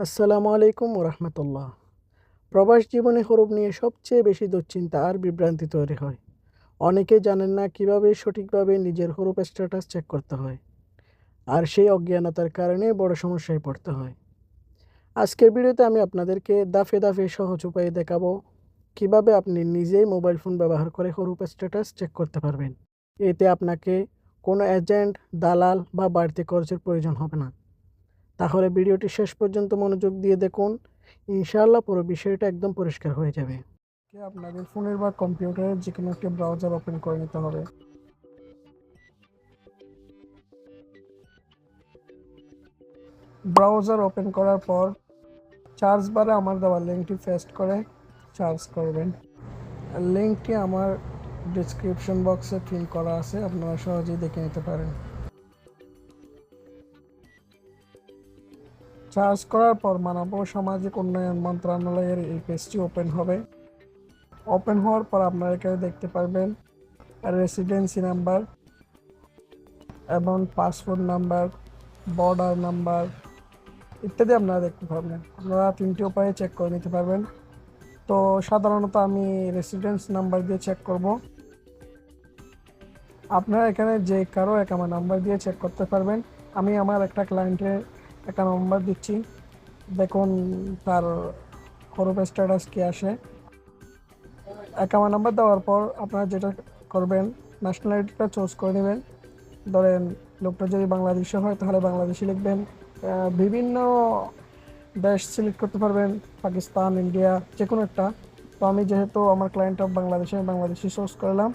আসসালামু আলাইকুম রহমতুল্লাহ প্রবাস জীবনে হরফ নিয়ে সবচেয়ে বেশি দুশ্চিন্তা আর বিভ্রান্তি তৈরি হয়। অনেকে জানেন না কীভাবে সঠিকভাবে নিজের হরফ স্ট্যাটাস চেক করতে হয়, আর সেই অজ্ঞানতার কারণে বড় সমস্যায় পড়তে হয়। আজকের ভিডিওতে আমি আপনাদেরকে দাফে দাফে সহজ উপায়ে দেখাবো কীভাবে আপনি নিজেই মোবাইল ফোন ব্যবহার করে হরফ স্ট্যাটাস চেক করতে পারবেন। এতে আপনাকে কোনো এজেন্ট দালাল বা বাড়তি খরচের প্রয়োজন হবে না। তাহলে ভিডিওটি শেষ পর্যন্ত মনোযোগ দিয়ে দেখুন। ইনশাআল্লাহ পুরো বিষয়টা একদম পরিষ্কার হয়ে যাবে। আপনাদের ফোনের বা কম্পিউটারের যে কোনো একটি ব্রাউজার ওপেন করে নিতে হবে। ব্রাউজার ওপেন করার পর চার্জ বারে আমার দেওয়া লিঙ্কটি পেস্ট করে চার্জ করবেন। লিঙ্কটি আমার ডিসক্রিপশন বক্সে পিন করা আছে, আপনারা সহজেই দেখে নিতে পারেন। চার্জ করার পর মানব সামাজিক উন্নয়ন মন্ত্রণালয়ের এই পেজটি ওপেন হবে। ওপেন হওয়ার পর আপনারা এখানে দেখতে পারবেন রেসিডেন্সি নাম্বার এবং পাসপোর্ট নাম্বার বর্ডার নাম্বার ইত্যাদি আপনারা দেখতে পারবেন। আপনারা তিনটি উপায়ে চেক করে নিতে পারবেন। তো সাধারণত আমি রেসিডেন্স নাম্বার দিয়ে চেক করব। আপনারা এখানে যে কারও একামা নাম্বার দিয়ে চেক করতে পারবেন। আমি আমার একটা ক্লায়েন্টের একটা নাম্বার দিচ্ছি। দেখুন, তার হরফ স্ট্যাটাস কি আসে। অ্যাকাউন্ট নাম্বার দেওয়ার পর আপনারা যেটা করবেন ন্যাশনালিটিটা চুজ করে নেবেন। ধরেন, লোকটা যদি বাংলাদেশে হয়, তাহলে বাংলাদেশি লিখবেন। বিভিন্ন দেশ সিলেক্ট করতে পারবেন, পাকিস্তান, ইন্ডিয়া যে কোনো একটা। তো আমি যেহেতু আমার ক্লায়েন্ট অফ বাংলাদেশে বাংলাদেশি চুজ করলাম।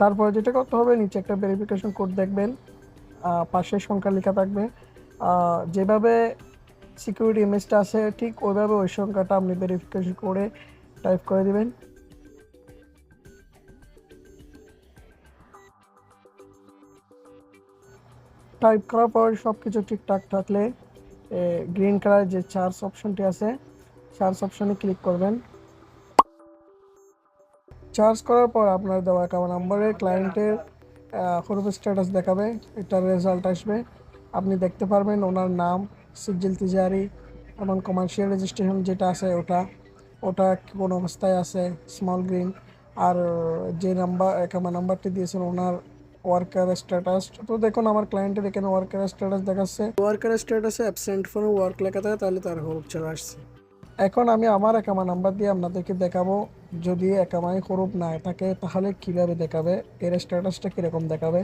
তারপরে যেটা করতে হবে, নিচে একটা ভেরিফিকেশন কোড দেখবেন। পাশে সংখ্যা লেখা থাকবে। যেভাবে সিকিউরিটি ইমেজটা আছে ঠিক ওইভাবে ওই সংখ্যাটা আপনি ভেরিফিকেশন করে টাইপ করে দেবেন। টাইপ করার পর সব কিছু ঠিকঠাক থাকলে গ্রিন কালার যে চার্জ অপশনটি আছে চার্জ অপশনে ক্লিক করবেন। চার্জ করার পর আপনার দেওয়া অ্যাকাউন্ট নাম্বারে ক্লায়েন্টের হরফ স্ট্যাটাস দেখাবে, এটার রেজাল্ট আসবে। আপনি দেখতে পারবেন ওনার নাম সিজিল তিজারি এবং কমার্শিয়াল রেজিস্ট্রেশন যেটা আছে ওটা ওটা কোন অবস্থায় আছে স্মল গ্রিন আর যে নাম্বার অ্যাকাউন্ট নাম্বারটি দিয়েছেন ওনার ওয়ার্কার স্ট্যাটাস তো দেখুন আমার ক্লায়েন্টের এখানে ওয়ার্কার স্ট্যাটাস দেখাচ্ছে। ওয়ার্কার স্ট্যাটাসে অ্যাবসেন্ট ফোনে ওয়ার্ক লেখা থাকে তাহলে তার হরফ চলে আসছে। এখন আমি আমার একামা নাম্বার দিয়ে আপনাদেরকে দেখাবো। যদি একামাই হরফ না থাকে তাহলে কীভাবে দেখাবে? এর স্ট্যাটাসটা কীরকম দেখাবে?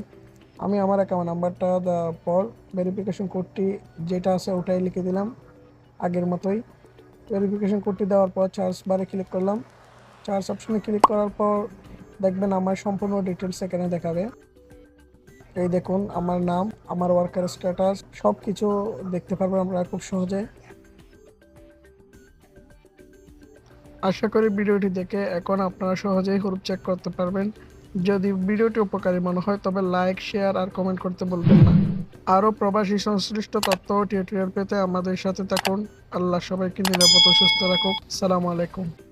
আমি আমার অ্যাকাউন্ট নাম্বারটা দেওয়ার পর ভেরিফিকেশন কোডটি যেটা আছে ওটাই লিখে দিলাম, আগের মতোই। ভেরিফিকেশন কোডটি দেওয়ার পর চার্জ বারে ক্লিক করলাম। চার্জ অপশনে ক্লিক করার পর দেখবেন আমার সম্পূর্ণ ডিটেলস এখানে দেখাবে। এই দেখুন, আমার নাম, আমার ওয়ার্কার স্ট্যাটাস সব কিছু দেখতে পারবেন আপনারা খুব সহজে। আশা করি ভিডিওটি দেখে এখন আপনারা সহজেই হরুপ চেক করতে পারবেন। যদি ভিডিওটি উপকারী মনে হয়, তবে লাইক, শেয়ার আর কমেন্ট করতে বলবেন না। আরও প্রবাসী সংশ্লিষ্ট তথ্য টিউটোরিয়াল পেতে আমাদের সাথে থাকুন। আল্লাহ সবাইকে নিরাপদ সুস্থ রাখুক। সালাম আলাইকুম।